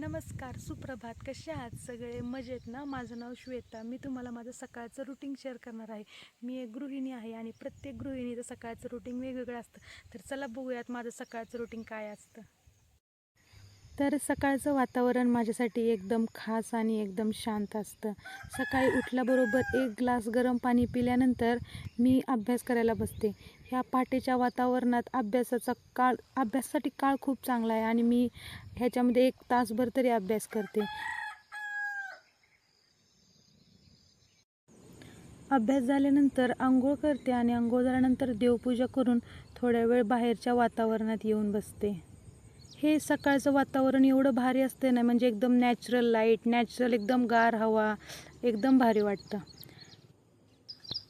नमस्कार सुप्रभात. कसे आहात सगळे? मजेत ना? माझं नाव श्वेता. मी तुम्हाला माझं सकाळचं रुटीन शेअर करणार आहे. मी एक गृहिणी आहे आणि प्रत्येक गृहिणीचं सकाळचं रुटीन वेगवेगळं असतं. तर चला बघूयात माझं सकाळचं रुटीन काय असतं. तर सकाळचं वातावरण माझ्यासाठी एकदम खास आणि एकदम शांत असतं. सकाळी उठल्याबरोबर एक ग्लास गरम पाणी पिल्यानंतर मी अभ्यास करायला बसते. ह्या पहाटेच्या वातावरणात अभ्यासाचा काळ अभ्यासासाठी काळ खूप चांगला आहे आणि मी ह्याच्यामध्ये एक तासभर तरी अभ्यास करते. अभ्यास झाल्यानंतर आंघोळ करते आणि आंघोळ झाल्यानंतर देवपूजा करून थोड्या वेळ बाहेरच्या वातावरणात येऊन बसते. हे सकाळचं वातावरण एवढं भारी असतं ना म्हणजे एकदम नॅचरल लाइट नॅचरल एकदम गार हवा एकदम भारी वाटतं.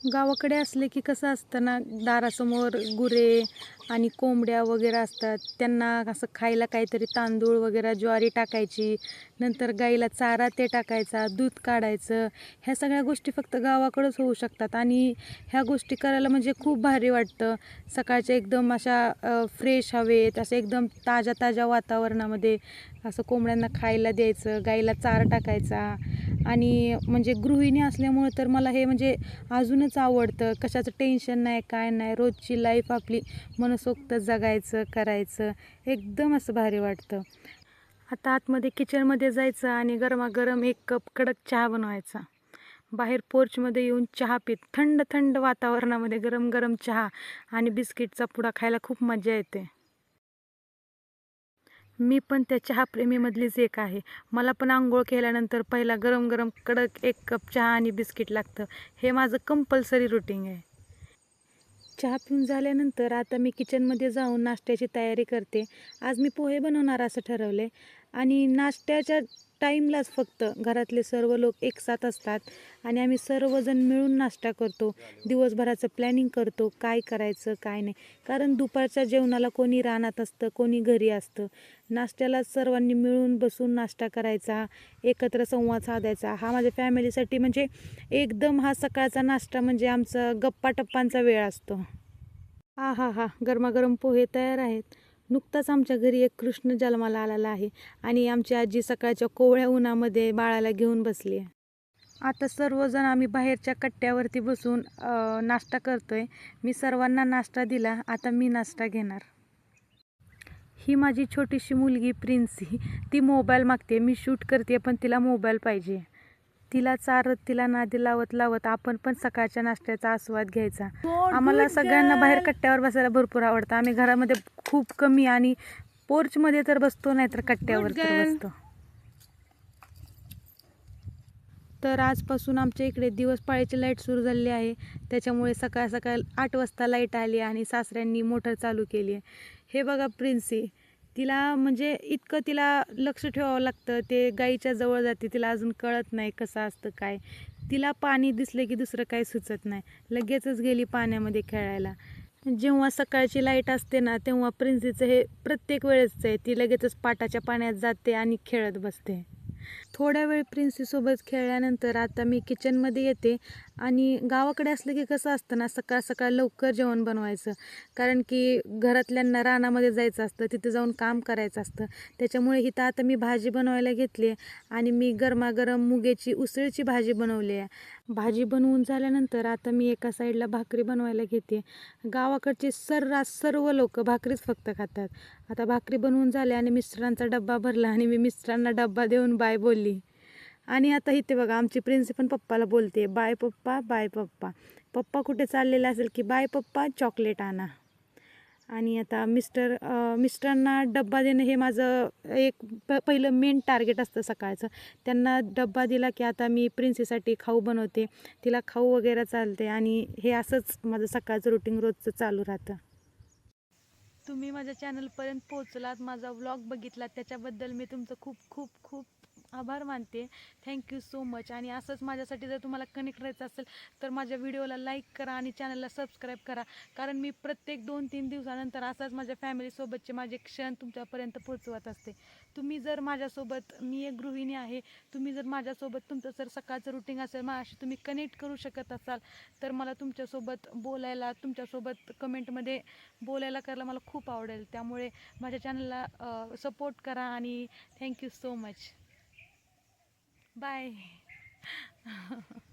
गावाकडे असले की कसं असतं ना दारासमोर गुरे आणि कोंबड्या वगैरे असतात. त्यांना असं खायला काहीतरी तांदूळ वगैरे ज्वारी टाकायची नंतर गाईला चारा ते टाकायचा दूध काढायचं. ह्या सगळ्या गोष्टी फक्त गावाकडंच होऊ शकतात आणि ह्या गोष्टी करायला म्हणजे खूप भारी वाटतं. सकाळच्या एकदम अशा फ्रेश हवेत असं एकदम ताज्या ताज्या वातावरणामध्ये असं कोंबड्यांना खायला द्यायचं गाईला चारा टाकायचा. आणि म्हणजे गृहिणी असल्यामुळं तर मला हे म्हणजे अजूनच आवडतं. कशाचं टेन्शन नाही काय नाही. रोजची लाईफ आपली मनसोक्त जगायचं करायचं. एकदम असं भारी वाटतं. आता आतमध्ये किचनमध्ये जायचं आणि गरमागरम एक कप कडक चहा बनवायचा. बाहेर पोर्चमध्ये येऊन चहा पित थंड थंड वातावरणामध्ये गरम गरम चहा आणि बिस्किटचा पुडा खायला खूप मजा येते. मी पण त्या चहाप्रेमीमधलीच एक आहे. मला पण आंघोळ केल्यानंतर पहिला गरम गरम कडक एक कप चहा आणि बिस्किट लागतं. हे माझं कंपल्सरी रुटीन आहे. चहा पिऊन झाल्यानंतर आता मी किचनमध्ये जाऊन नाश्त्याची तयारी करते. आज मी पोहे बनवणार असं ठरवले आणि नाश्त्याच्या टाईमलाच फक्त घरातले सर्व लोक एकसाथ असतात आणि आम्ही सर्वजण मिळून नाश्ता करतो. दिवसभराचं प्लॅनिंग करतो काय करायचं काय नाही. कारण दुपारच्या जेवणाला कोणी रानात असतं कोणी घरी असतं. नाश्त्याला सर्वांनी मिळून बसून नाश्ता करायचा एकत्र संवाद साधायचा. हा माझ्या फॅमिलीसाठी म्हणजे एकदम हा सकाळचा नाश्ता म्हणजे आमचा गप्पा टप्पांचा वेळ असतो. हा हा हा गरमागरम पोहे तयार आहेत. नुकताच आमच्या घरी एक कृष्ण जन्माला आलेला आहे आणि आमची आजी सकाळच्या कोवळ्या उन्हामध्ये बाळाला घेऊन बसली आहे. आता सर्वजण आम्ही बाहेरच्या कट्ट्यावरती बसून नाश्ता नाश्ता करतोय. मी सर्वांना नाश्ता दिला. आता मी नाश्ता घेणार. ही माझी छोटीशी मुलगी प्रिन्सी. ती मोबाईल मागते. मी शूट करते पण तिला मोबाईल पाहिजे. तिला चारत तिला नादी लावत लावत आपण पण सकाळच्या नाश्त्याचा आस्वाद घ्यायचा. आम्हाला सगळ्यांना बाहेर कट्ट्यावर बसायला भरपूर आवडतं. आम्ही घरामध्ये खूप कमी आणि पोर्चमध्ये तर बसतो नाही तर कट्ट्यावर तर. बसतो. तर आजपासून आमच्या इकडे दिवस पाळीची लाइट सुरू झालेली आहे. त्याच्यामुळे सकाळ सकाळ आठ वाजता लाइट आली आणि सासऱ्यांनी मोटर चालू केली आहे. हे बघा प्रिन्सी तिला म्हणजे इतकं तिला लक्ष ठेवावं लागतं ते गाईच्या जवळ जाते तिला अजून कळत नाही कसं असतं काय. तिला पाणी दिसलं की दुसरं काही सुचत नाही. लगेचच गेली पाण्यामध्ये खेळायला. जेव्हा सकाळची लाइट असते ना तेव्हा प्रिन्सीचं हे प्रत्येक वेळेसचं आहे ती लगेचच पाटाच्या पाण्यात जाते आणि खेळत बसते. थोड्या वेळ प्रिन्सीसोबत खेळल्यानंतर आता मी किचनमध्ये येते. आणि गावाकडे असलं की कसं असतं ना सकाळ सकाळ लवकर जेवण बनवायचं. कारण की घरातल्यांना रानामध्ये जायचं असतं तिथे जाऊन काम करायचं असतं. त्याच्यामुळे इथं आता मी भाजी बनवायला घेतली आणि मी गरमागरम मुगेची उसळीची भाजी बनवली आहे. भाजी बनवून झाल्यानंतर आता मी एका साईडला भाकरी बनवायला घेते. गावाकडचे सर्रास सर्व लोक भाकरीच फक्त खातात. आता भाकरी बनवून झाल्या आणि मिस्टरांचा डब्बा भरला आणि मी मिस्टरांना डब्बा देऊन बाय बोलली. आणि आता इथे बघा आमची प्रिन्सिपल पप्पाला बोलते बाय पप्पा बाय पप्पा. पप्पा कुठे चाललेला असेल की बाय पप्पा चॉकलेट आणा. आणि आता मिस्टर मिस्टरांना डब्बा देणं हे माझं एक प पहिलं मेन टार्गेट असतं सकाळचं. त्यांना डब्बा दिला की आता मी प्रिन्सीसाठी खाऊ बनवते. तिला खाऊ वगैरे चालते आणि हे असंच माझं सकाळचं रुटीन रोजचं चालू राहतं. तुम्ही माझ्या चॅनलपर्यंत पोहोचलात माझा व्लॉग बघितला त्याच्याबद्दल मी तुमचं खूप खूप खूप आभार मानते. थँक्यू सो मच आणि असंच माझ्यासाठी जर तुम्हाला कनेक्ट राहायचं असेल तर माझ्या व्हिडिओला लाईक करा आणि चॅनलला सबस्क्राईब करा. कारण मी प्रत्येक दोन तीन दिवसानंतर असाच माझ्या फॅमिलीसोबतचे माझे क्षण तुमच्यापर्यंत पोहोचवत असते. तुम्ही जर माझ्यासोबत मी एक गृहिणी आहे तुम्ही जर माझ्यासोबत तुमचं जर सकाळचं रुटीन असेल माझ्याशी तुम्ही कनेक्ट करू शकत असाल तर मला तुमच्यासोबत बोलायला तुमच्यासोबत कमेंटमध्ये बोलायला करायला मला खूप आवडेल. त्यामुळे माझ्या चॅनलला सपोर्ट करा आणि थँक्यू सो मच बाय